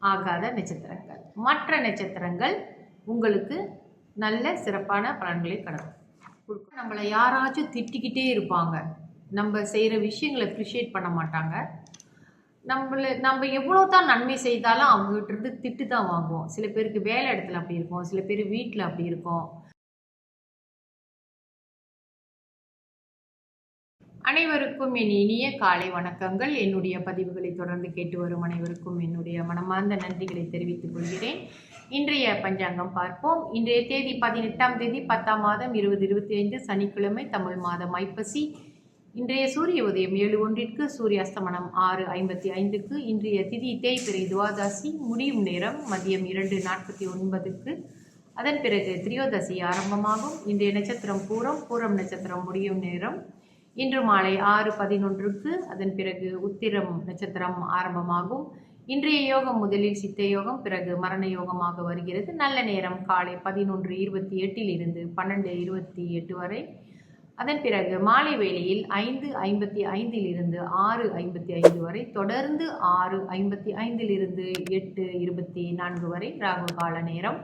ஆகாத நட்சத்திரங்கள். மற்ற நட்சத்திரங்கள் உங்களுக்கு நல்ல சிறப்பான பலன்களை கடக்கும். நம்மளை யாராச்சும் திட்டிக்கிட்டே இருப்பாங்க. நம்ம செய்கிற விஷயங்களை அப்ரிஷியேட் பண்ண மாட்டாங்க. நம்மள நம்ம எவ்வளோ தான் நன்மை செய்தாலும் அவங்ககிட்ட இருந்து திட்டு தான் வாங்குவோம். சில பேருக்கு வேலை இடத்துல அப்படி இருக்கும். சில பேர் வீட்டில் அப்படி இருக்கும். அனைவருக்கும் என் இனிய காலை வணக்கங்கள். என்னுடைய பதிவுகளை தொடர்ந்து கேட்டு வரும் அனைவருக்கும் என்னுடைய மனமார்ந்த நன்றிகளை தெரிவித்துக் கொள்கிறேன். இன்றைய பஞ்சாங்கம் பார்ப்போம். இன்றைய தேதி பதினெட்டாம் தேதி பத்தாம் மாதம் இருபது இருபத்தி ஐந்து சனிக்கிழமை தமிழ் மாதம் ஐப்பசி. இன்றைய சூரிய உதயம் ஏழு ஒன்றிற்கு சூரிய அஸ்தமனம் ஆறு ஐம்பத்தி ஐந்துக்கு இன்றைய திதி தேய்பிறை துவாதாசி முடியும் நேரம் மதியம் இரண்டு நாற்பத்தி ஒன்பதுக்கு. அதன் பிறகு திரியோதசி ஆரம்பமாகும். இன்றைய நட்சத்திரம் பூரம் பூரம் நட்சத்திரம் முடியும் நேரம் இன்று மாலை ஆறு பதினொன்றுக்கு அதன் பிறகு உத்திரம் நட்சத்திரம் ஆரம்பமாகும். இன்றைய யோகம் முதலில் சித்த யோகம் பிறகு மரண யோகமாக வருகிறது. நல்ல நேரம் காலை பதினொன்று இருபத்தி எட்டில் இருந்து பன்னெண்டு இருபத்தி எட்டு வரை. அதன் பிறகு மாலை வேளையில் ஐந்து ஐம்பத்தி ஐந்தில் இருந்து ஆறு ஐம்பத்தி ஐந்து வரை. தொடர்ந்து ஆறு ஐம்பத்தி ஐந்திலிருந்து எட்டு இருபத்தி நான்கு வரை ராகு கால நேரம்.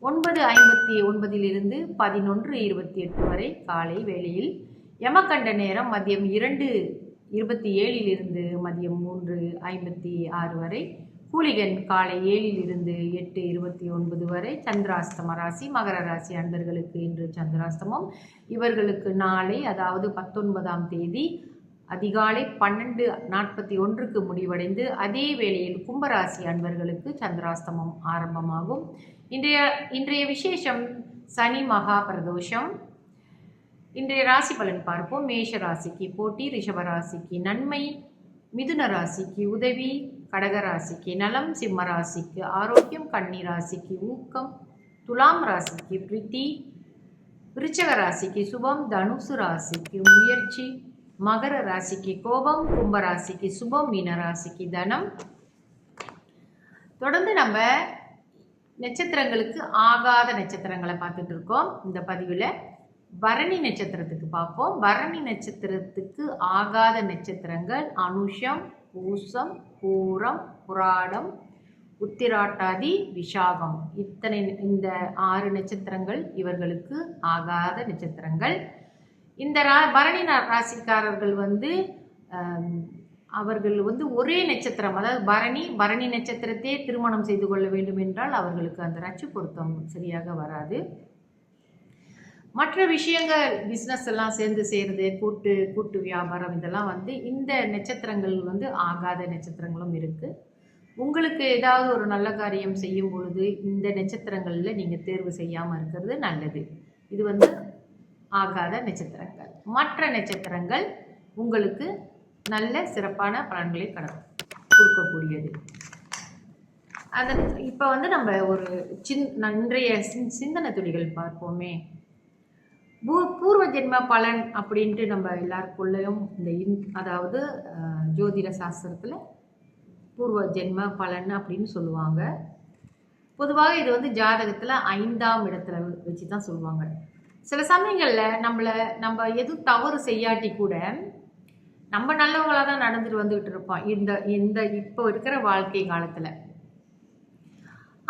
ஒன்பது ஐம்பத்தி ஒன்பதிலிருந்து பதினொன்று இருபத்தி எட்டு வரை காலை வேளையில் யமகண்ட நேரம் மதியம் இரண்டு இருபத்தி ஏழிலிருந்து மதியம் மூன்று ஐம்பத்தி ஆறு வரை. கூலிகன் காலை ஏழிலிருந்து எட்டு இருபத்தி ஒன்பது வரை. சந்திராஸ்தம ராசி மகர ராசி அன்பர்களுக்கு இன்று சந்திராஸ்தமம் இவர்களுக்கு நாளை அதாவது பத்தொன்பதாம் தேதி அதிகாலை பன்னெண்டு நாற்பத்தி ஒன்றுக்கு முடிவடைந்து அதே வேளையில் கும்பராசி அன்பர்களுக்கு சந்திராஸ்தமம் ஆரம்பமாகும். இன்றைய இன்றைய விசேஷம் சனி மகா பிரதோஷம். இன்றைய ராசி பலன் பார்ப்போம். மேஷ ராசிக்கு போட்டி ரிஷப ராசிக்கு நன்மை மிதுன ராசிக்கு உதவி கடக ராசிக்கு நலம் சிம்ம ராசிக்கு ஆரோக்கியம் கன்னி ராசிக்கு ஊக்கம் துலாம் ராசிக்கு பிரீத்தி விருச்சக ராசிக்கு சுபம் தனுசு ராசிக்கு முயற்சி மகர ராசிக்கு கோபம் கும்ப ராசிக்கு சுபம் மீன ராசிக்கு தனம். தொடர்ந்து நம்ம நட்சத்திரங்களுக்கு ஆகாத நட்சத்திரங்களை பார்த்துட்டு இருக்கோம். இந்த பதிவில் பரணி நட்சத்திரத்துக்கு பார்ப்போம். பரணி நட்சத்திரத்துக்கு ஆகாத நட்சத்திரங்கள் அனுஷம் பூசம் பூரம் புராடம் உத்திராட்டாதி விஷாகம். இத்தனை இந்த ஆறு நட்சத்திரங்கள் இவர்களுக்கு ஆகாத நட்சத்திரங்கள். இந்த ரா பரணி ராசிக்காரர்கள் வந்து அவர்கள் வந்து ஒரே நட்சத்திரம். அதாவது பரணி பரணி நட்சத்திரத்தையே திருமணம் செய்து கொள்ள வேண்டும் என்றால் அவர்களுக்கு அந்த ரச்சு பொருத்தம் சரியாக வராது. மற்ற விஷயங்கள் பிஸ்னஸ் எல்லாம் சேர்ந்து செய்கிறது கூட்டு கூட்டு வியாபாரம் இதெல்லாம் வந்து இந்த நட்சத்திரங்கள் வந்து ஆகாத நட்சத்திரங்களும் இருக்குது உங்களுக்கு ஏதாவது ஒரு நல்ல காரியம் செய்யும் பொழுது இந்த நட்சத்திரங்களில் நீங்கள் தேர்வு செய்யாமல் இருக்கிறது நல்லது. இது வந்து ஆகாத நட்சத்திரங்கள். மற்ற நட்சத்திரங்கள் உங்களுக்கு நல்ல சிறப்பான பலன்களை கட கொடுக்கக்கூடியது. அதன் இப்போ வந்து நம்ம ஒரு சின் இன்றைய சின் சிந்தனை துளிகள் பார்ப்போமே. பூ பூர்வ ஜென்ம பலன் அப்படின்ட்டு நம்ம எல்லாருக்குள்ளேயும் இந்த இன் அதாவது ஜோதிட சாஸ்திரத்தில் பூர்வ ஜென்ம பலன் அப்படின்னு சொல்லுவாங்க. பொதுவாக இது வந்து ஜாதகத்தில் ஐந்தாம் இடத்துல வச்சு தான் சொல்லுவாங்க. சில சமயங்களில் நம்மளை நம்ம எதுவும் தவறு செய்யாட்டி கூட நம்ம நல்லவங்களாக தான் நடந்துட்டு வந்துக்கிட்டு இருப்போம். இந்த இந்த இப்போ இருக்கிற வாழ்க்கை காலத்தில்.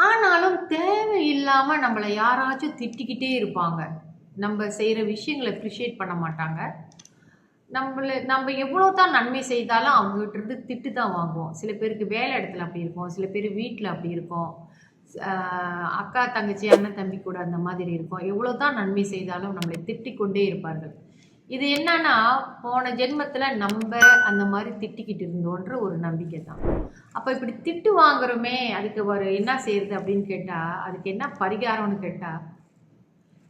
ஆனாலும் தேவையில்லாமல் நம்மளை யாராச்சும் திட்டிக்கிட்டே இருப்பாங்க. நம்ம செய்கிற விஷயங்களை அப்ரிஷியேட் பண்ண மாட்டாங்க. நம்மள நம்ம எவ்வளோ தான் நன்மை செய்தாலும் அவங்ககிட்ட இருந்து திட்டு தான் வாங்குவோம். சில பேருக்கு வேலை இடத்துல அப்படி இருக்கும். சில பேர் வீட்டில் அப்படி இருக்கும். அக்கா தங்கச்சி அண்ணன் தம்பி கூட அந்த மாதிரி இருக்கும். எவ்வளோ தான் நன்மை செய்தாலும் நம்மளை திட்டிக் கொண்டே இருப்பார்கள். இது என்னன்னா போன ஜென்மத்தில் நம்ம அந்த மாதிரி திட்டிக்கிட்டு இருந்தோன்ற ஒரு நம்பிக்கை தான். அப்போ இப்படி திட்டு வாங்குறோமே அதுக்கு ஒரு என்ன செய்யறது அப்படின்னு கேட்டால் அதுக்கு என்ன பரிகாரம்னு கேட்டால்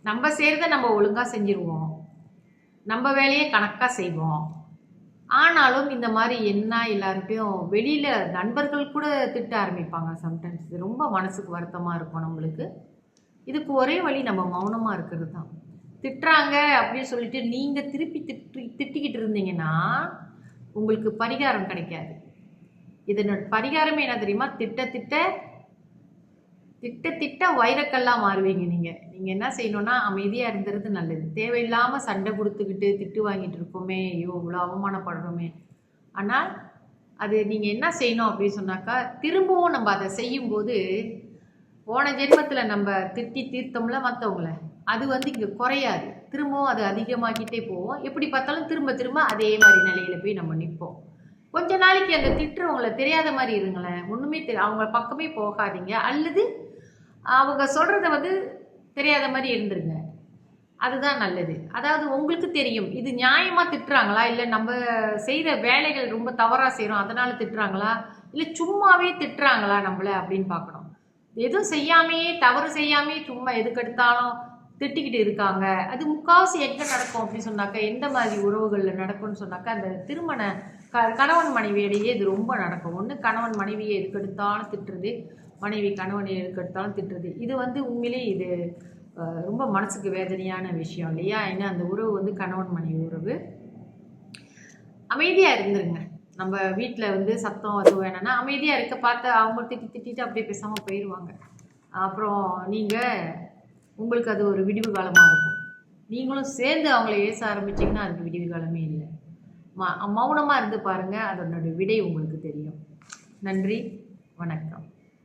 நம்ம செய்கிறத நம்ம ஒழுங்காக செஞ்சுருவோம். நம்ம வேலையை கணக்காக செய்வோம். ஆனாலும் இந்த மாதிரி என்ன எல்லாருக்கையும் வெளியில் நண்பர்கள் கூட திட்ட ஆரம்பிப்பாங்க சம்டைம்ஸ் இது ரொம்ப மனசுக்கு வருத்தமாக இருக்கும் நம்மளுக்கு. இதுக்கு ஒரே வழி நம்ம மௌனமாக இருக்கிறது தான் திட்டுறாங்க அப்படின்னு சொல்லிட்டு நீங்கள் திருப்பி திட்டு திட்டிக்கிட்டு இருந்தீங்கன்னா உங்களுக்கு பரிகாரம் கிடைக்காது. இதனோட பரிகாரமே என்ன தெரியுமா? திட்ட திட்ட திட்ட திட்ட வைரக்கல்லாம் மாறுவீங்க நீங்கள் நீங்கள் என்ன செய்யணும்னா அமைதியாக இருந்துறது நல்லது. தேவையில்லாமல் சண்டை கொடுத்துக்கிட்டு திட்டு வாங்கிட்டு இருக்கோமே ஐயோ இவ்வளோ அவமானப்படணுமே. ஆனால் அது நீங்கள் என்ன செய்யணும் அப்படின்னு சொன்னாக்கா திரும்பவும் நம்ம அதை செய்யும்போது போன ஜென்மத்தில் நம்ம திட்டி தீர்த்தோம்ல மற்றவங்கள அது வந்து இங்கே குறையாது. திரும்பவும் அது அதிகமாகிட்டே போவோம் எப்படி பார்த்தாலும் திரும்ப திரும்ப அதே மாதிரி நிலையில போய் நம்ம நிற்போம். கொஞ்ச நாளைக்கு அந்த திட்டுறவங்கள தெரியாத மாதிரி இருங்களேன். ஒன்றுமே தெரிய அவங்க பக்கமே போகாதீங்க. அல்லது அவங்க சொல்கிறத வந்து தெரியாத மாதிரி இருந்துருங்க. அதுதான் நல்லது. அதாவது உங்களுக்கு தெரியும் இது நியாயமாக திட்டுறாங்களா? இல்லை நம்ம செய்கிற வேலைகள் ரொம்ப தவறாக செய்கிறோம் அதனால் திட்டுறாங்களா? இல்லை சும்மாவே திட்டுறாங்களா நம்மளை அப்படின்னு பார்க்கணும். எதுவும் செய்யாமையே தவறு செய்யாமையே சும்மா எதுக்கெடுத்தாலும் திட்டிக்கிட்டு இருக்காங்க. அது முக்காவாசி எங்கே நடக்கும் அப்படின்னு சொன்னாக்கா எந்த மாதிரி உறவுகளில் நடக்கும்னு சொன்னாக்கா அந்த திருமண க கணவன் மனைவியிடையே இது ரொம்ப நடக்கும். ஒன்று கணவன் மனைவியை எதுக்கெடுத்தாலும் திட்டுறது மனைவி கணவனை எதுக்கெடுத்தாலும் திட்டுறது. இது வந்து உண்மையிலே இது ரொம்ப மனசுக்கு வேதனையான விஷயம் இல்லையா? ஏன்னா அந்த உறவு வந்து கணவன் மனைவி உறவு. அமைதியாக இருந்துருங்க. நம்ம வீட்டில் வந்து சத்தம் அது வேணும்னா அமைதியாக இருக்க பார்த்து அவங்க திட்டி திட்டிட்டு அப்படியே பேசாமல் போயிடுவாங்க அப்புறம் நீங்கள் உங்களுக்கு அது ஒரு விடிவு காலமாக இருக்கும். நீங்களும் சேர்ந்து அவங்கள ஏச ஆரம்பிச்சிங்கன்னா அதுக்கு விடிவு காலமே இல்லை. ம மௌனமாக இருந்து பாருங்கள் அதனுடைய விடை உங்களுக்கு தெரியும். நன்றி வணக்கம்.